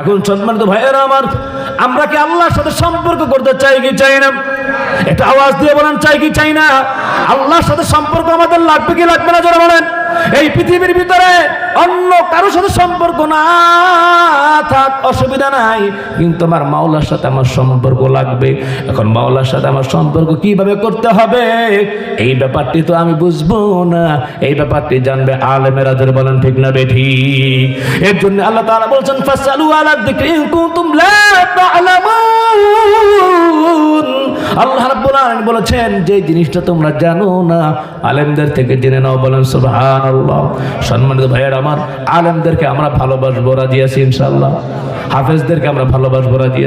এখন সম্মানিত ভাইয়েরা আমার, আমরা কি আল্লাহর সাথে সম্পর্ক করতে চাই কি চাই না? এটা আওয়াজ দিয়ে বলেন, চাই কি চাই না? আল্লাহর সাথে সম্পর্ক আমাদের লাগবে কি লাগবে না? যারা বলেন। এই পৃথিবীর ভিতরে অন্য কারোর সাথে সম্পর্ক না থাক, অসুবিধা নাই। কিন্তু আমার মাওলার সাথে আমার সম্পর্ক লাগবে। এখন মাওলার সাথে আমার সম্পর্ক কীভাবে করতে হবে? এই ব্যাপারটি তো আমি বুঝব না। এই ব্যাপারটি জানবে আলেমেরা যারা বলেন, ঠিক না বেঠি এর জন্য আল্লাহ তাআলা বলছেন ফাসালু আলা যিকরি ইন কুনতুম লা তা'লামুন আল্লাহ রাব্বুল আলামিন বলেছেন, যে জিনিসটা তোমরা জানো না, আলেমদের থেকে জেনে নাও। বলেন, সুবহানাল্লাহ। সম্মানিত ভাইয়ের আমার, আলেমদেরকে আমরা ভালোবাসবো, রাজি ইনশাআল্লাহ। হাফেজদেরকে আমরা ভালোবাসবো, রাজি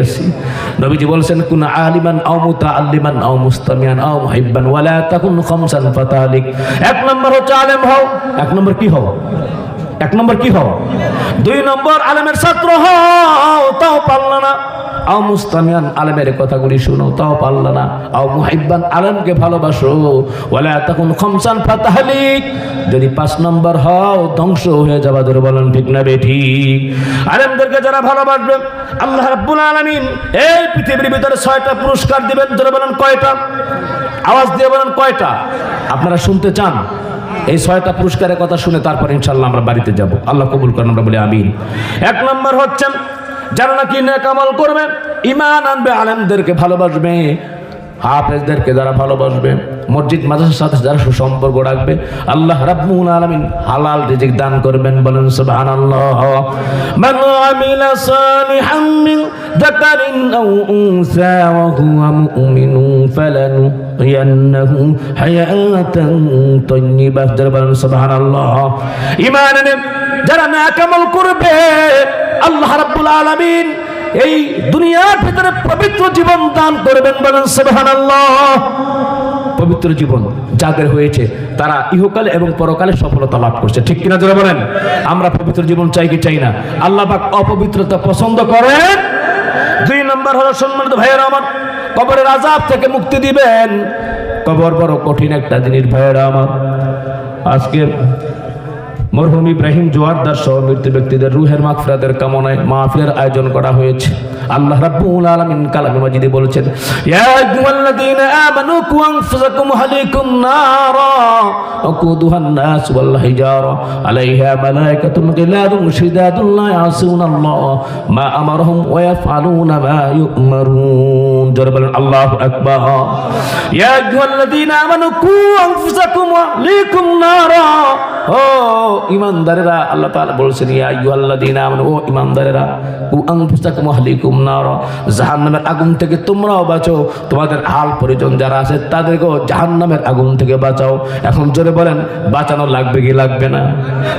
নবীজি বলছেন, কোন আলিমান আও মুতাআল্লিমান আও মুস্তামিয়ান আও মুহিব্বান ওয়ালা তাকুন খামসান ফাতালিক। এক নম্বর হচ্ছে আলেম হও, এক নম্বর কি হও? এক নম্বর কি হও? দুই নম্বর, আলেমের ছাত্র হও, তাও পারল না। আও মুস্তামিয়ান আলেমের কথাগুলি শুনো, তাও পারল না। আও মুহিব্বান আলেমকে ভালোবাসো। ওয়ালা তখন খমসান ফাতাহলিক। যদি পাঁচ নম্বর হও, ধ্বংস হয়ে যাবা ধরে বলেন, ঠিক না বেঠি আলেমদেরকে যারা ভালোবাসবে, আল্লাহ রাব্বুল আলামিন এই পৃথিবীর ভিতরে ছয়টা পুরস্কার দিবেন ধরে বলেন, কয়টা? আওয়াজ দিয়ে বলেন, কয়টা? আপনারা শুনতে চান? এই ছয়টা পুরস্কারের কথা শুনে তারপর ইনশাল্লাহ আমরা বাড়িতে যাব। আল্লাহ কবুল করেন, আমরা বলি আমিন। এক নম্বর হচ্ছেন যারা নাকি নেকামাল করবে? ইমান আনবে আলেমদেরকে ভালোবাসবে। হাফেজদেরকে যারা ভালোবাসবে, মসজিদ, মাদ্রাসার সাথে যারা সুসম্পর্ক রাখবে, আল্লাহ রাব্বুল আলামিন হালাল রিজিক দান করবেন বলেন সুবহানাল্লাহ। মান আমিলা সালিহান মিন যাকারিন আও উনসা ওয়া হুয়া মুমিনুন ফালানুহyiyannahu হায়াতান তাইয়্যিবাহ। যারা বলেন সুবহানাল্লাহ, ঈমান যারা নেকামল করবে, আল্লাহ রাব্বুল আলামিন এই দুনিয়ার ভিতরে পবিত্র জীবন দান করবেন বলেন, সুবহানাল্লাহ। পবিত্র জীবন যাদের হয়েছে, তারা ইহকালে এবং পরকালে সফলতা লাভ করছে। ঠিক কিনা যারা বলেন? আমরা পবিত্র জীবন চাই কি চাই না? আল্লাহ পাক অপবিত্রতা পছন্দ করেন? দুই নম্বর হলো সম্মানিত ভাইয়েরা আমার, কবরের আজাব থেকে মুক্তি দিবেন। কবর বড় কঠিন একটা জিনিস ভাইয়েরা আমার। আজকে মরহুম ইব্রাহিম জোয়ারদার সহ মৃত্যু ব্যক্তিদের রুহের মাগফিরাতের কামনায় মাহফিলের আয়োজন করা হয়েছে। আল্লাহ রাব্বুল আলামিন কালামে মাজিদে বলেছেন, ইয়া আইয়ুহাল্লাযীনা আমানু কু আনফুসাকুম হালিকুম নারা ওয়াকুদুহান নাস ওয়াল হিজারা আলাইহা মালাইকাতুন গিলাদুন শিদাদুন লা ইয়াসুনাল্লাহ মা আমারহুম ওয়া ইয়াফআলুনা মা ইউমারুন জোরে বলেন, আল্লাহু আকবার। ইয়া আইয়ুহাল্লাযীনা আমানু কু আনফুসাকুম ওয়া নারা। ও ইমানদারেরা আল্লাহ তাআলা বলছেন, ইয়া আইয়ুহাল্লাযীনা আমানু, ও ইমানদারেরা, কু আনফুসাকুম আহলিকুম নার, জাহান্নামের আগুন থেকে তোমরাও বাঁচো। তোমাদের হাল পরিজন যারা আছে, তাদেরকেও জাহান্নামের আগুন থেকে বাঁচাও। এখন জোরে বলেন, বাঁচানো লাগবে কি লাগবে না?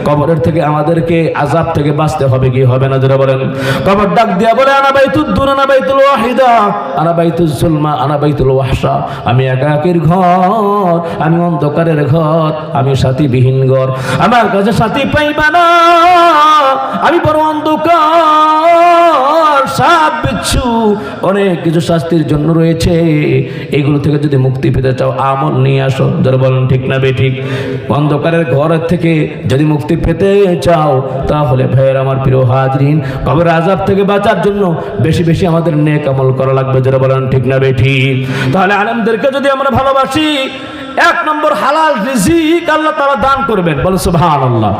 কবরের থেকে আমাদেরকে আজাব থেকে বাঁচতে হবে কি হবে না? জোরে বলেন। কবর ডাক দিয়া বলে, আনা বাইতুদ দুন আনা বাইতুল ওয়াহিদা, আনা বাইতুল সুলমা আনা বাইতুল ওয়াহশা। আমি একাকির ঘর, আমি অন্ধকারের ঘর, আমি সাথীবিহীন ঘর। আমার কাছে সাথী পাইবা না আমি বড় অন্ধকার, সাপ, বিচ্ছু, অনেক কিছু শাস্তির জন্য রয়েছে। এগুলো থেকে যদি মুক্তি পেতে চাও, আমল নিয়ে আসো। যারা বলেন, ঠিক না বে ঠিক? অন্ধকারের ঘরের থেকে যদি মুক্তি পেতে চাও, তাহলে ভাইয়ের আমার প্রিয় হাজরিন কবর আজাব থেকে বাঁচার জন্য বেশি বেশি আমাদের নেক আমল করা লাগবে। যারা বলেন, ঠিক না বে ঠিক? তাহলে আলমদেরকে যদি আমরা ভালোবাসি এক নম্বর হালাল রিজিক আল্লাহ তাআলা দান করবেন। বলে সুবহানাল্লাহ।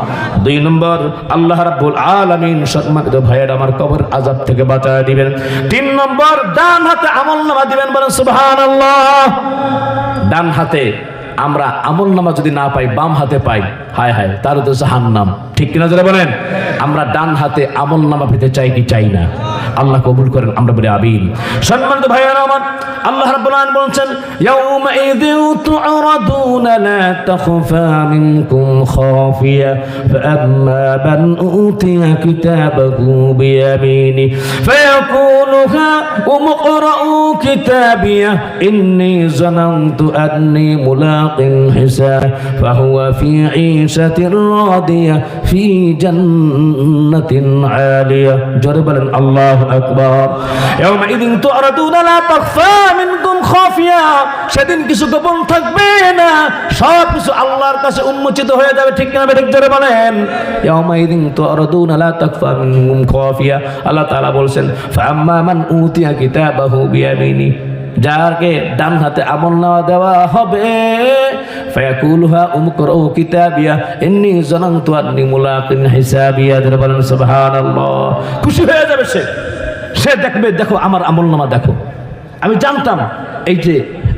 দুই নম্বর, আল্লাহ রাব্বুল আলামিন সম্মানিত ভাইয়ের আমার কবর আযাব থেকে বাঁচায় দিবেন। তিন নম্বর, ডান হাতে আমল নামা দিবেন বলেন আল্লাহ ডান হাতে আমরা আমল নামা যদি না পাই, বাম হাতে পাই, হায় হায়, তার তো জাহান্নাম। ঠিক কিনা যারা বলেন? আমরা ডান হাতে আমল নামা পেতে চাই কি চাই না? আল্লাহ কবুল করেন, আমরা বলি আমিন। সম্মানিত ভাইয়েরা আমার, আল্লাহ রাব্বুল আলামিন বলেন ইয়াউমা ইযিন তু'রাদুন লা তাখফা মিনকুম খাফিয়া, ফাআম্মা মান উতিয়া কিতাবাহু বিয়ামিনি ফায়াকুলু হা উমqra'u কিতাবিয়া ইন্নী জানানতু আন্নী মুলাকিন হিসাব ফাহুয়া ফি 'ঈশাতির রাদিয়া ফি জান্নাতিন 'আলিয়া জোরে বলেন আল্লাহু আকবার। ইয়াউমাইদিন তুআরাদুনা লা তাখফা সেদিন কিছু গোপন থাকবে না। সব কিছু আল্লাহর কাছে উন্মোচিত হয়ে যাবে, ঠিক না ঠিক জোরে বলেন? ইয়াউমাইদিন আল্লাহ তাআলা ফাআম্মা মান উতিয়া কিতাবাহু বিয়ামিনি। যাকে ডান হাতে আমল দেওয়া হবে, ফায়াকুলুহা কিতাবিয়া। ইন্নী আন্নী মুলাকিন হিসাবিয়া। বলেন, সুবহানাল্লাহ। খুশি হয়ে যাবে সে। সে দেখবে, দেখো, আমার আমল নামা দেখো। আমি জানতাম এই যে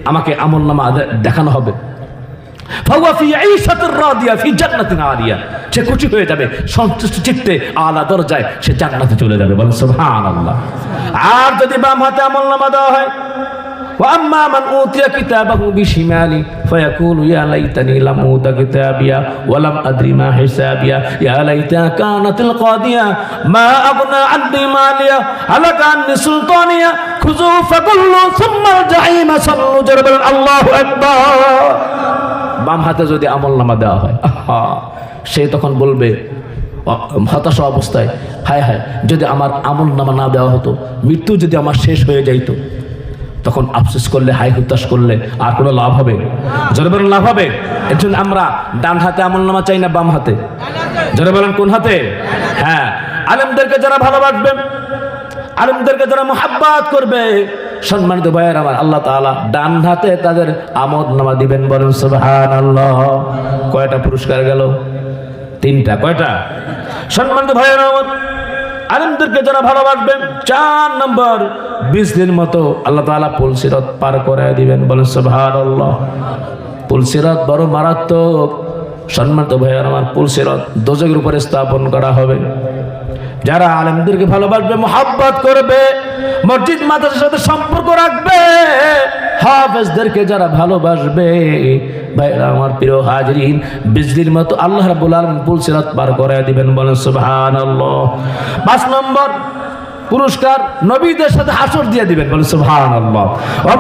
আমাকে আমল নামা দেখানো হবে। সে খুশি হয়ে যাবে, সন্তুষ্ট চিত্তে আলা দরজায় সে জান্নাতে চলে যাবে। বলেন সুবহানাল্লাহ। আর যদি বাম হাতে আমল নামা দেওয়া হয় وأما من أوتي كتابه بشمالي فيقول يا ليتني لم أوت كتابيا ولم أدري ما حسابيا يا ليتها كانت القاضية ما أغنى عني ماليا هلك عني سلطانيا خذوه فكلوا ثم الجحيم صلوا جرب الله أكبر বাম হাতে যদি আমল নামা দেওয়া হয় আহা সে তখন বলবে অ- হতাশা অবস্থায় হায় হায় যদি আমার আমল নামা না দেওয়া হতো মৃত্যু যদি আমার শেষ হয়ে যাইতো তখন আফসোস করলে হাই হুতাশ করলে আর কোনো লাভ হবে? জোরে বলেন লাভ হবে? এর জন্য আমরা ডান হাতে আমল নামা চাই না বাম হাতে? জোরে বলেন কোন হাতে? হ্যাঁ। আলেমদেরকে যারা ভালোবাসবেন আলেমদেরকে যারা মোহাব্বাত করবে, সম্মানিত ভাইয়ের আমার আল্লাহ তাআলা ডান হাতে তাদের আমদ নামা দিবেন বলেন সুবহান আল্লাহ কয়টা পুরস্কার গেল? তিনটা। কয়টা? সম্মানিত ভাইয়ের আমার আলেমদেরকে যারা ভালোবাসবেন চার নম্বর, বিশ দিন মতো আল্লাহ তালা পুলসিরত পার করে দিবেন। বলে আল্লাহ পুলসিরত বড় মারাত্মক সম্মানিত ভাইয়ার, আমার পুলসিরত দোজকের উপরে স্থাপন করা হবে। যারা আলেমদেরকে ভালোবাসবে, মোহাব্বত করবে, মসজিদ, মাদ্রাসার সাথে সম্পর্ক রাখবে, হাফেজদেরকে যারা ভালোবাসবে ভাই আমার প্রিয় হাজরিন, বিজলির মতো আল্লাহ রাব্বুল আলামিন পুলসিরাত পার করে দিবেন, বলেন সুবহানাল্লাহ। পাঁচ নম্বর পুরস্কার নবীদের সাথে হাসর দিয়ে দিবেন, বলেন সুবহানাল্লাহ। ওয়া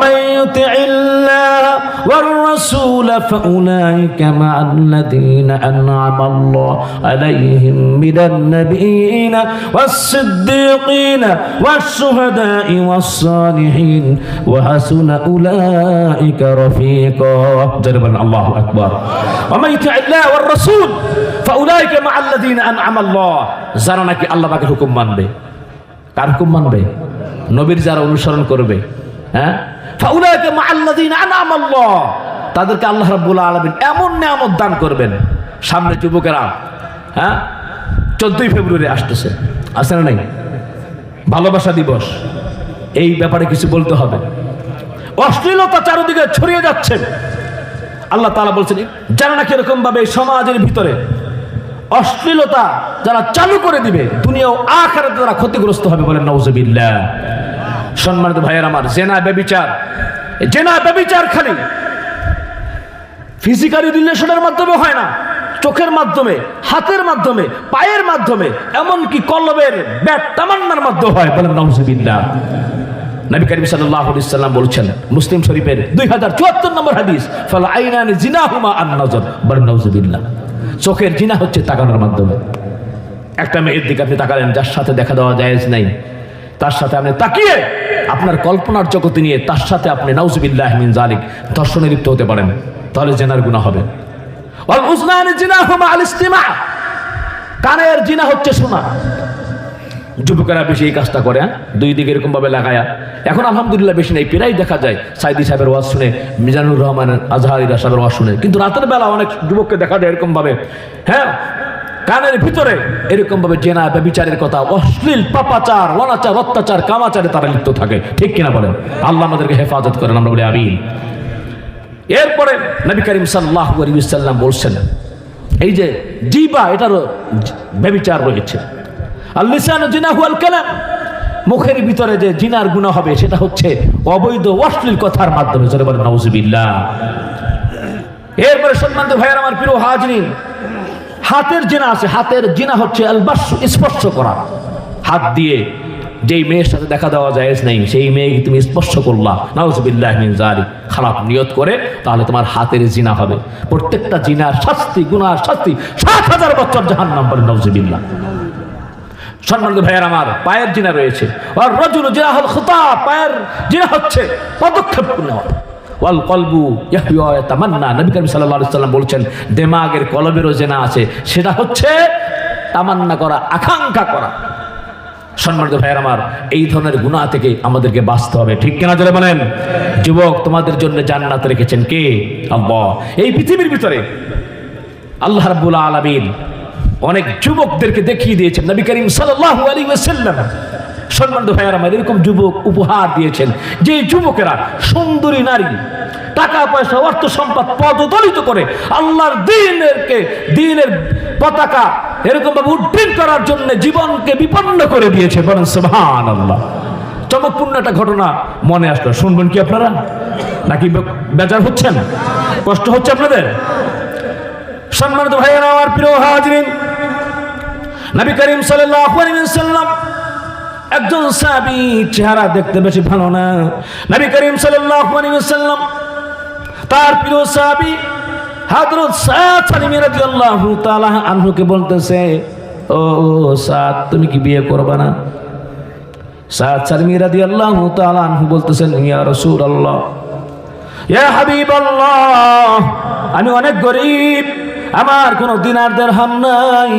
মান ইউতি'িল্লাহ ওয়ার রাসূল ফাউলাইকা মা'আল্লাযীনা আন'আমা আল্লাহ আলাইহিম মিনান নাবিয়িনা ওয়াস-সিদ্দীকিনা ওয়াশ-শুহাদা'i ওয়াস-সালিহিন ওয়া হাসুনা উলাইকা রাফীকা জরবান আল্লাহু আকবার ওয়া মান ইউতি'িল্লাহ ওয়ার রাসূল ফাউলাইকা মা'আল্লাযীনা আন'আমা আল্লাহ যারা নাকি আল্লাহ পাকের হুকুম মানবে কার হুকুম মানবে নবীর যারা অনুসরণ করবে হ্যাঁ? ফাউলাইকা মাআল্লাযীনা আনআমা আল্লাহ তাদেরকে আল্লাহ রাব্বুল আলামিন এমন নিয়ামত দান করবেন। সামনে যুবকেরা হ্যাঁ? চোদ্দই ফেব্রুয়ারি আসতেছে। আছে না নাই? ভালোবাসা দিবস। এই ব্যাপারে কিছু বলতে হবে। অশ্লীলতা চারিদিকে ছড়িয়ে যাচ্ছে। আল্লাহ তাআলা বলছেন যারা নাকি এরকম ভাবে এই সমাজের ভিতরে অশ্লীলতা যারা চালু করে দিবে, দুনিয়া ও আখারাতে তারা ক্ষতিগ্রস্ত হবে বলেন নওজবিল্লাহ সম্মানিত ভাইয়ের আমার, জেনা ব্যবিচার। জেনা ব্যবিচার খালি। ফিজিক্যালি রিলেশনের মাধ্যমে হয় না, চোখের মাধ্যমে, হাতের মাধ্যমে, পায়ের মাধ্যমে, এমনকি কলবের ব্যাট তামান্নার মাধ্যমে হয় বলেন নওজবিল্লাহ নবী করিম সাল্লাল্লাহু আলাইহি সাল্লাম বলছেন, মুসলিম শরীফের 2074 নম্বর হাদিস, ফাল আইনানি জিনাহুমা আন নজর, বলেন নওজবিল্লাহ চোখের জিনা হচ্ছে তাকানোর মাধ্যমে। একটা মেয়ের দিকে আপনি তাকালেন, যার সাথে দেখা দেওয়া জায়েজ নাই, তার সাথে আপনি তাকিয়ে আপনার কল্পনার জগতে নিয়ে তার সাথে আপনি নাউজুবিল্লাহ মিন জালিক ধর্ষণে লিপ্ত হতে পারেন, তাহলে জেনার গুনাহ হবে। কানের জিনা হচ্ছে শোনা যুবকেরা বেশি এই কাজটা করে হ্যাঁ? দুই দিকে এরকম ভাবে লাগায়া। এখন আলহামদুলিল্লাহ বেশি নেই, প্রায় দেখা যায়, সাইদি সাহেবের ওয়াজ শুনে, মিজানুর রহমানের আজহারিরা সাহেবের ওয়াজ শুনে। কিন্তু রাতের বেলা অনেক যুবককে দেখা যায় এরকম ভাবে হ্যাঁ কানের ভিতরে এরকম ভাবে জেনা ব্যবিচারের কথা, অশ্লীল পাপাচার অনাচার অত্যাচার, কামাচারে তারা লিপ্ত থাকে। ঠিক কিনা বলেন? আল্লাহ আমাদেরকে হেফাজত করেন, আমরা বলি আমিন। এরপরে নবী করিম সাল্লাহ সাল্লাম বলছেন, এই যে জিবা এটারও ব্যবিচার রয়েছে। আর লিসান জিনা হুয়াল মুখের ভিতরে যে জিনার গুণা হবে, সেটা হচ্ছে অবৈধ, অশ্লীল কথার মাধ্যমে। বলেন নওজুবিল্লাহ এরপরে সম্মানিত ভাইয়ের, আমার প্রিয় হাজরিন হাতের জিনা আছে, হাতের জিনা হচ্ছে স্পর্শ করা। হাত দিয়ে যেই মেয়ের সাথে দেখা দেওয়া যায় নেই, সেই মেয়েকে তুমি স্পর্শ করলা। নাউজুবিল্লাহ মিন খারাপ নিয়ত করে, তাহলে তোমার হাতের জিনা হবে। প্রত্যেকটা জিনার শাস্তি, গুনার শাস্তি সাত হাজার বছর জাহান্নাম বলে নাউজুবিল্লাহ সম্মানিত ভাইয়ের আমার, পায়ের জিনা রয়েছে। আর রজুল জিনা হল খুতা পায়ের জিনা হচ্ছে পদক্ষেপ নেওয়া। ওয়াল কলবু তামান্না। নবী করিম আলাইহি সাল্লাম বলছেন, দেমাগের কলবেরও জেনা আছে, সেটা হচ্ছে তামান্না করা, আকাঙ্ক্ষা করা। সম্মানিত ভাইয়ের আমার, এই ধরনের গুনাহ থেকে আমাদেরকে বাঁচতে হবে। ঠিক কিনা জলে বলেন? যুবক, তোমাদের জন্য জান্নাত রেখেছেন কে? আল্লাহ। এই পৃথিবীর ভিতরে আল্লাহ রাব্বুল আলামিন অনেক যুবকদেরকে দেখিয়ে দিয়েছেন। নবী করিম সাল্লাল্লাহু আলাইহি ওয়াসাল্লাম সম্মানিত ভাইয়ার আমার এরকম যুবক উপহার দিয়েছেন। যে যুবকেরা সুন্দরী নারী, টাকা, পয়সা, অর্থ সম্পদ পদদলিত করে আল্লাহর দিনেরকে দিনের পতাকা এরকম ভাবে উড্ডীন করার জন্য জীবনকে বিপন্ন করে দিয়েছে বলেন সুবহানাল্লাহ। চমকপূর্ণ একটা ঘটনা মনে আসলো। শুনবেন কি আপনারা? নাকি বেজার হচ্ছেন? কষ্ট হচ্ছে আপনাদের? সম্মানিত ভাইয়েরা, আমার প্রিয় হাজরিন, নবী করিম ওয়াসাল্লাম একজন সাহাবী চেহারা দেখতে বেশি ভালো না। নবী করিম ওয়াসাল্লাম তার প্রিয় সাহাবী তাআলা আনহুকে বলতেছে, ও সাদ, তুমি কি বিয়ে করবে না? সাদ সালিম রাদিয়াল্লাহু তাআলা আনহু বলতেছেন, ইয়া রাসূলুল্লাহ, ইয়া হাবিবাল্লাহ, আমি অনেক গরিব, আমার কোনো দিনার দেড়হাম নাই,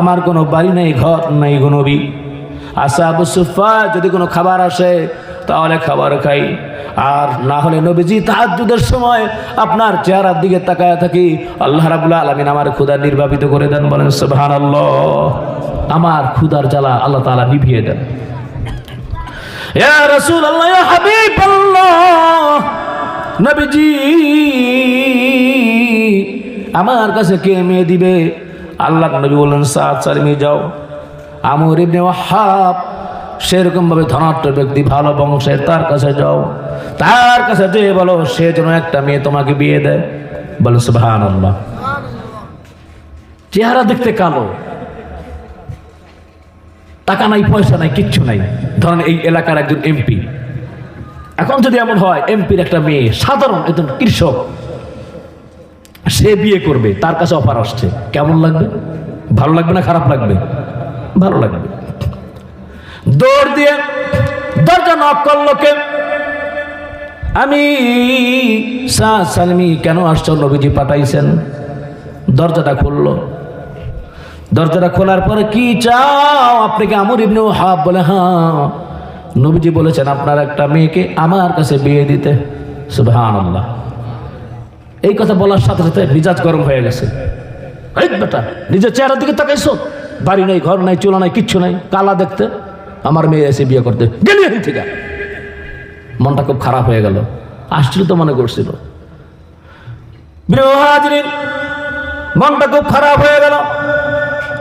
আমার কোনো বাড়ি নেই, ঘর নাই গো আশা আবু সুফা যদি কোনো খাবার আসে, তাহলে খাবার খাই। আর না হলে নবীজি তাহাজ্জুদের সময় আপনার চেহারার দিকে তাকায় থাকি। আল্লাহ রাবুল্লাহ আলমিন আমার ক্ষুদা নির্বাপিত করে দেন, বলেন, সুবহানাল্লাহ। আমার ক্ষুদার জ্বালা আল্লাহ তাআলা নিভিয়ে দেন। আমার কাছে কে মেয়ে দিবে? আল্লাহ নবী বললেন, সাত চার মেয়ে যাও। আমর ইবনে ওয়াহাব সেরকম ভাবে ধনাঢ্য ব্যক্তি, ভালো বংশের তার কাছে যাও। তার কাছে যে বলো, সে যেন একটা মেয়ে তোমাকে বিয়ে দেয়। বলো, সুবহানাল্লাহ। চেহারা দেখতে কালো। টাকা নাই, পয়সা নাই, কিচ্ছু নাই। ধরেন এই এলাকার একজন এমপি। এখন যদি এমন হয়, এমপির একটা মেয়ে, সাধারণ একজন কৃষক, সে বিয়ে করবে, তার কাছে অফার আসছে। কেমন লাগবে? ভালো লাগবে না খারাপ লাগবে? ভালো লাগবে। দৌড় দিয়ে দরজা নক করল কে? আমি শাহ সালমি, কেন আসছ? নবীজি পাঠাইছেন। দরজাটা খুললো। দরজাটা খোলার পরে, কি চাও? আপনাকে আমর ইবনে হাব বলে হ্যাঁ। নবীজি বলেছেন, আপনার একটা মেয়েকে আমার কাছে বিয়ে দিতে। সুবহানাল্লাহ। এই কথা বলার সাথে সাথে মিজাজ গরম হয়ে গেছে। এই বেটা, নিজের চেহারার দিকে তাকাইছো? বাড়ি নাই, ঘর নাই, চুলা নাই, কিচ্ছু নাই। কালা দেখতে আমার মেয়ে এসে বিয়ে করতে। গেলি এখান থেকে। মনটা খুব খারাপ হয়ে গেল। আশ্চর্য মনে করছিল। মনটা খুব খারাপ হয়ে গেল।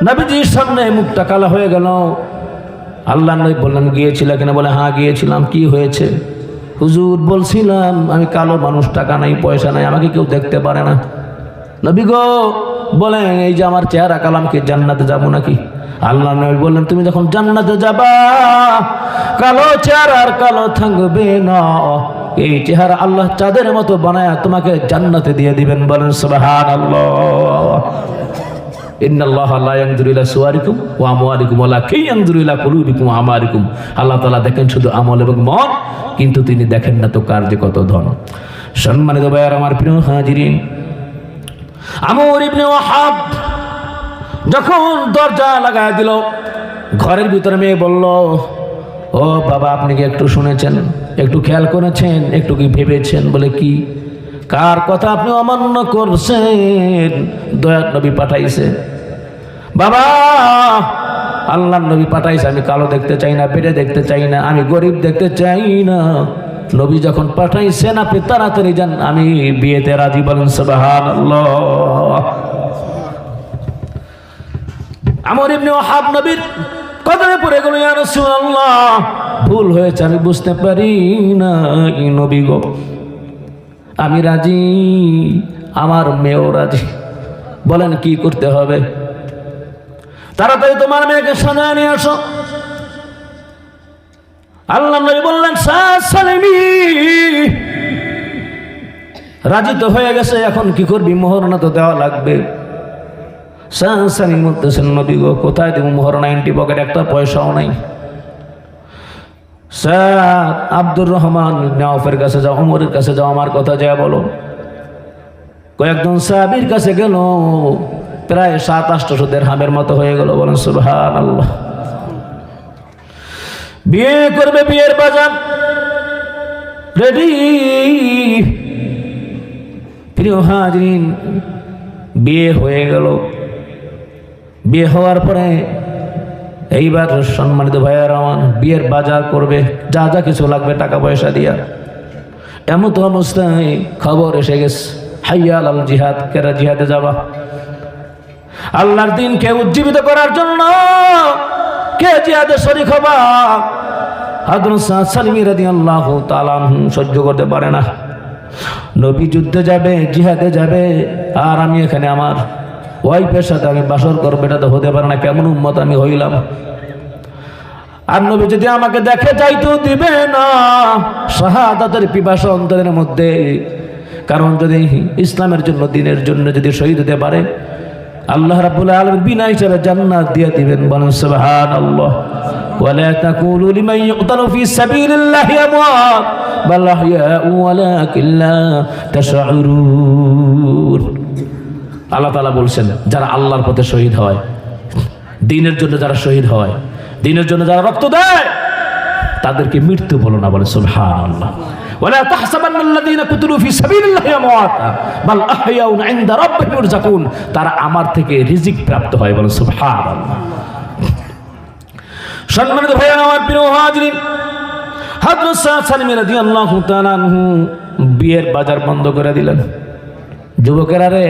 নবীজির সামনে মুখটা কালা হয়ে গেল। আল্লাহ নবী বললেন, গিয়েছিল কিনা? বলে হ্যাঁ গিয়েছিলাম। কি হয়েছে? হুজুর বলছিলাম, আমি কালো মানুষ, টাকা নাই, পয়সা নাই, আমাকে কেউ দেখতে পারে না। নবী গো বলেন, এই যে আমার চেহারা, কালাম কি জান্নাতে যাব নাকি? আল্লাহ নবী বললেন, তুমি যখন জান্নাতে যাবা, কালো চেহারা আর কালো থাকবে না। এই চেহারা আল্লাহ চাঁদের মতো বানায় তোমাকে জান্নাতে দিয়ে দিবেন। বলেন ওয়া আমালিকুম। আল্লাহ তাআলা দেখেন শুধু আমল এবং কিন্তু তিনি দেখেন না তো কার যে কত ধন। সম্মানিত ভাইয়ার, আমার প্রিয় হাজিরিন আমর ইবনে ওয়াহাব যখন দরজা লাগায় দিল, ঘরের ভিতরে মেয়ে বলল, ও বাবা, আপনি কি একটু শুনেছেন? একটু খেয়াল করেছেন? একটু কি ভেবেছেন বলে কি? কার কথা আপনি অমান্য করছেন? দয়ার নবী পাঠাইছে। বাবা আল্লাহ নবী পাঠাইছে, আমি কালো দেখতে চাই না, পেটে দেখতে চাই না, আমি গরিব দেখতে চাই না। নবী যখন পাঠাইছেন, আপনি তাড়াতাড়ি যান, আমি বিয়েতে রাজি, বলেন সবাহান আমর ইবনে ওয়াহাব নবীর কদমে পড়ে গেল, ইয়া ভুল হয়েছে, আমি বুঝতে পারি না নবী গো। আমি রাজি, আমার মেয়েও রাজি। বলেন কি করতে হবে? তাড়াতাড়ি তোমার মেয়েকে সাজায় নিয়ে আসো। আল্লাহ নবী বললেন "সাদ সালেমি। রাজি তো হয়ে গেছে, এখন কি করবি? মোহর না তো দেওয়া লাগবে। সানি বলতেছেন, নবী গো, কোথায় দেবো মোহর নাইনটি পকেট একটা পয়সাও নাই। স্যার আব্দুর রহমান, নাওফের কাছে যাও উমরের কাছে যাও, আমার কথা যা বলো। কয়েকজন সাহাবির কাছে গেল, প্রায় সাত আষ্টশো হামের মতো হয়ে গেল, বলেন সুবহান আল্লাহ বিয়ে করবে বিয়ের বাজার। রেডি প্রিয় হাজরিন, বিয়ে হয়ে গেল। বিয়ে হওয়ার পরে এইবার সম্মানিত ভাইয়ার আমার বিয়ের বাজার করবে। যা যা কিছু লাগবে টাকা পয়সা দিয়া। এমন তো অবস্থায় খবর এসে গেছে, হাইয়াল আল জিহাদ, কেরা জিহাদে যাবা? আল্লাহর দিনকে উজ্জীবিত করার জন্য জিহাদে শরিক হবা। হাদরত সালিমি রাদি আল্লাহ তালাম সহ্য করতে পারে না। নবী যুদ্ধে যাবে, জিহাদে যাবে, আর আমি এখানে আমার ওয়াইফের সাথে আমি বাসর করব, এটা তো হতে পারে না, কেমন উন্মত আমি হইলাম। আর নবী যদি আমাকে দেখে যাইতেও দিবে না। শাহাদাতের পিপাসা অন্তরের মধ্যে। কারণ যদি ইসলামের জন্য, দিনের জন্য যদি শহীদ হতে পারে আল্লাহ রাব্বুল আলামিন বিনা হিসাবে জান্নাত দিয়ে দিবেন বলেন সুবহানাল্লাহ ولا تقولوا لمن يقتل في سبيل الله اموات بل احياء ولكن لا تشعرون আল্লাহ তাআলা বলছেন যারা আল্লাহর পথে শহীদ হয় দিনের জন্য যারা শহীদ হয় দিনের জন্য যারা রক্ত দেয় তাদেরকে মৃত্যু বলো না বলে সুবহানাল্লাহ ولا تحسبن الذين قتلوا في سبيل الله امواتا بل احياء عند ربهم يرزقون তারা আমার থেকে রিজিক প্রাপ্ত হয় বলে সুবহানাল্লাহ সম্মানিত ভাইয়া আমার প্রিয় হাজরিন হযরত সাদ সালিম রাদিয়াল্লাহু তাআলা আনহু বিয়ের বাজার বন্ধ করে দিলেন যুবকেরা রে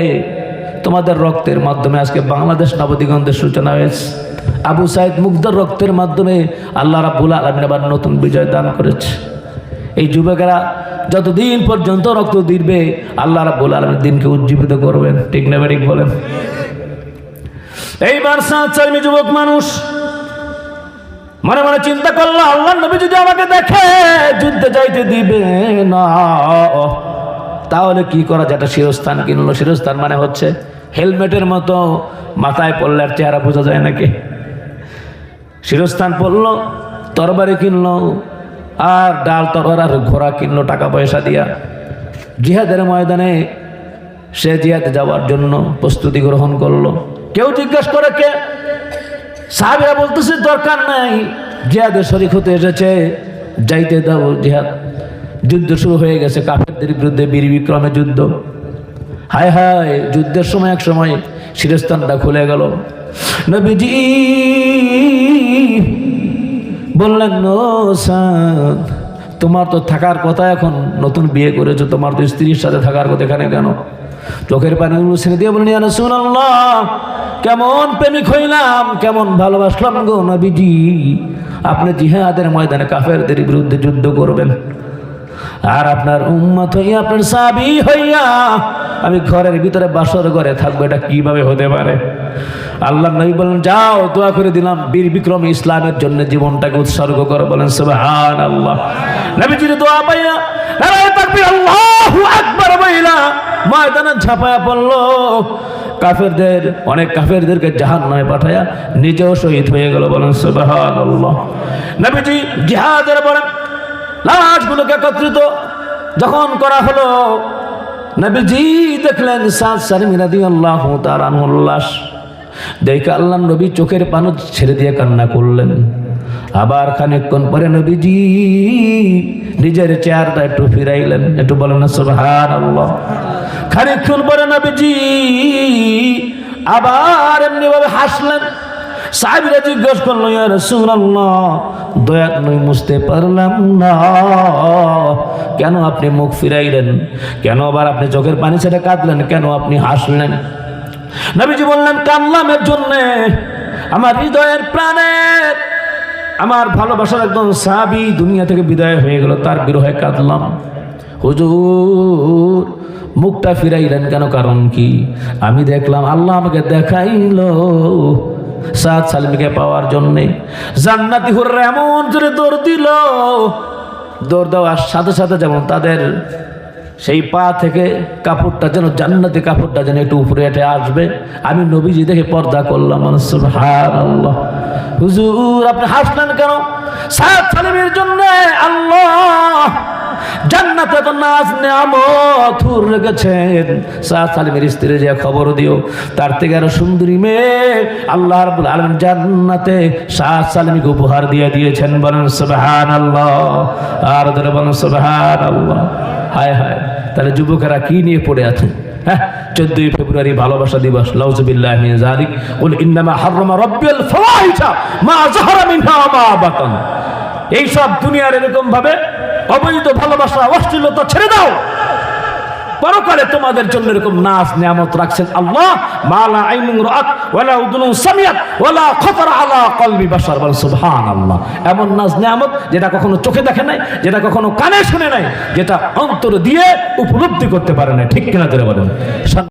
তোমাদের রক্তের মাধ্যমে আজকে বাংলাদেশ নবদিগন্তের সূচনা হয়েছে আবু সাইদ মুগ্ধর রক্তের মাধ্যমে আল্লাহ রাব্বুল আলামিন আবার নতুন বিজয় দান করেছে এই যুবকেরা যতদিন পর্যন্ত রক্ত দিবে, আল্লাহ রাব্বুল আলামিন দিনকে উজ্জীবিত করবেন। ঠিক না ঠিক বলেন? এইবার সাত চারমি যুবক মানুষ মনে মনে চিন্তা করল আল্লাহ নবী যদি আমাকে দেখে যুদ্ধে যাইতে দিবে না, তাহলে কি করা একটা শিরস্থান কিনলো। শিরস্থান মানে হচ্ছে হেলমেটের মতো মাথায় পড়লে আর চেহারা বোঝা যায় নাকি? শিরস্থান পড়ল, তরবারি কিনলো আর ডাল তরবার আর ঘোড়া কিনলো টাকা পয়সা দিয়া। জিহাদের ময়দানে সে জিহাদে যাওয়ার জন্য প্রস্তুতি গ্রহণ করল। কেউ জিজ্ঞেস করে কে? সাহাবিরা বলতেছে, দরকার নাই, জিহাদে শরিক হতে এসেছে, যাইতে দাও জিহাদ। যুদ্ধ শুরু হয়ে গেছে, কাফেরদের বিরুদ্ধে বীর বিক্রমে যুদ্ধ। হায় হায়, যুদ্ধের সময় এক সময় শিরস্থানটা খুলে গেল। নবীজি বললেন সাদ তোমার তো থাকার কথা এখন। নতুন বিয়ে করেছ, তোমার তো স্ত্রীর সাথে থাকার কথা এখানে কেন? চোখের পানি ছেড়ে দিয়ে বললেন জানো শুনাল্লাহ কেমন প্রেমিক হইলাম, কেমন ভালোবাসলাম গো নবীজি। আপনি জিহাদের ময়দানে কাফেরদের বিরুদ্ধে যুদ্ধ করবেন। আর আপনার উম্মত হইয়া, আপনার সাবি হইয়া আমি ঘরের ভিতরে বাসর ঘরে থাকব, এটা কীভাবে হতে পারে? আল্লাহ নবী বলেন যাও, দোয়া করে দিলাম, বীর বিক্রম ইসলামের জন্য জীবনটাকে উৎসর্গ করে। বলেন সুবহান আল্লাহ নবীজির দোয়া পাইয়া আল্লাহু আকবার ময়দানে কাফেরদের, অনেক কাফেরদেরকে জাহান্নামে পাঠায়া নিজেও শহীদ হয়ে গেল। বলেন সুবহান আল্লাহ নবীজি জিহাদের বলেন লাশগুলোকে একত্রিত যখন করা হলো, নবীজি দেখলেন সাত সারিমি রাদি আল্লাহ তার লাশ। দেখে আল্লাহ নবী চোখের পানো ছেড়ে দিয়ে কান্না করলেন। আবার খানিকক্ষণ পরে নবীজি নিজের চেয়ারটা একটু ফিরাইলেন, একটু বলেন না সুবহান আল্লাহ খানিকক্ষণ পরে নবীজি আবার এমনি ভাবে হাসলেন। সাহেবরা জিজ্ঞেস করল, ইয়া রাসূলুল্লাহ দয়া নই মুছতে পারলাম না। কেন আপনি মুখ ফিরাইলেন? কেন আবার আপনি চোখের পানি ছেড়ে কাঁদলেন? কেন আপনি হাসলেন? নবীজি বললেন কান্নাম এর জন্যে। আমার হৃদয়ের প্রাণের আমার ভালোবাসার একদম সাবি দুনিয়া থেকে বিদায় হয়ে গেল, তার বিরহে কাঁদলাম। হুজুর, মুখটা ফিরাইলেন কেন? কারণ কি? আমি দেখলাম, আল্লাহ আমাকে দেখাইলো। সাদ সালিমকে পাওয়ার জন্যে। জান্নাতি হুররা এমন জোরে দৌড় দিল। দৌড় দেওয়ার সাথে সাথে যেমন তাদের সেই পা থেকে কাপড়টা যেন, জান্নাতি কাপড়টা যেন একটু উপরে এটে আসবে। আমি নবীজি দেখে পর্দা করলাম। আল্লাহ হুজুর, আপনি হাসলেন কেন? সাদ সালিমের জন্য আল্লাহ জান্নাতে তো নাচ নেয়ামত হুর রেখেছেন। সাদ সালিমের স্ত্রী যে খবর দিও, তার থেকে আরও সুন্দরী মেয়ে আল্লাহ রাব্বুল আলামিন জান্নাতে সাদ সালিমকে উপহার দিয়ে দিয়েছেন। বলেন, সুবহানাল্লাহ। আর ধরে বলেন, সুবহানাল্লাহ। হায় হায়, তাহলে যুবকেরা কি নিয়ে পড়ে আছে? হ্যাঁ চোদ্দই ফেব্রুয়ারি ভালোবাসা দিবস। লাউজুবিল্লাহ মিন যালিক। কুল ইন্নামা হাররামা রাব্বিল ফাওয়াহিশা মা যাহারা মিনহা ওয়া মা বাতান। এই সব দুনিয়ার এরকম ভাবে অবৈধ ভালোবাসা, অশ্লীলতা ছেড়ে দাও। পরকালে তোমাদের জন্য এরকম নাচ নিয়ামত রাখছেন আল্লাহ। মালা আইনুন রাত ওয়ালা উদুনুন সামিয়াত ওয়ালা খতর আলা কলবি বাশার। বল সুবহানাল্লাহ। এমন নাচ নিয়ামত যেটা কখনো চোখে দেখে নাই, যেটা কখনো কানে শুনে নাই, যেটা অন্তর দিয়ে উপলব্ধি করতে পারে না ঠিক কিনা করে বলেন?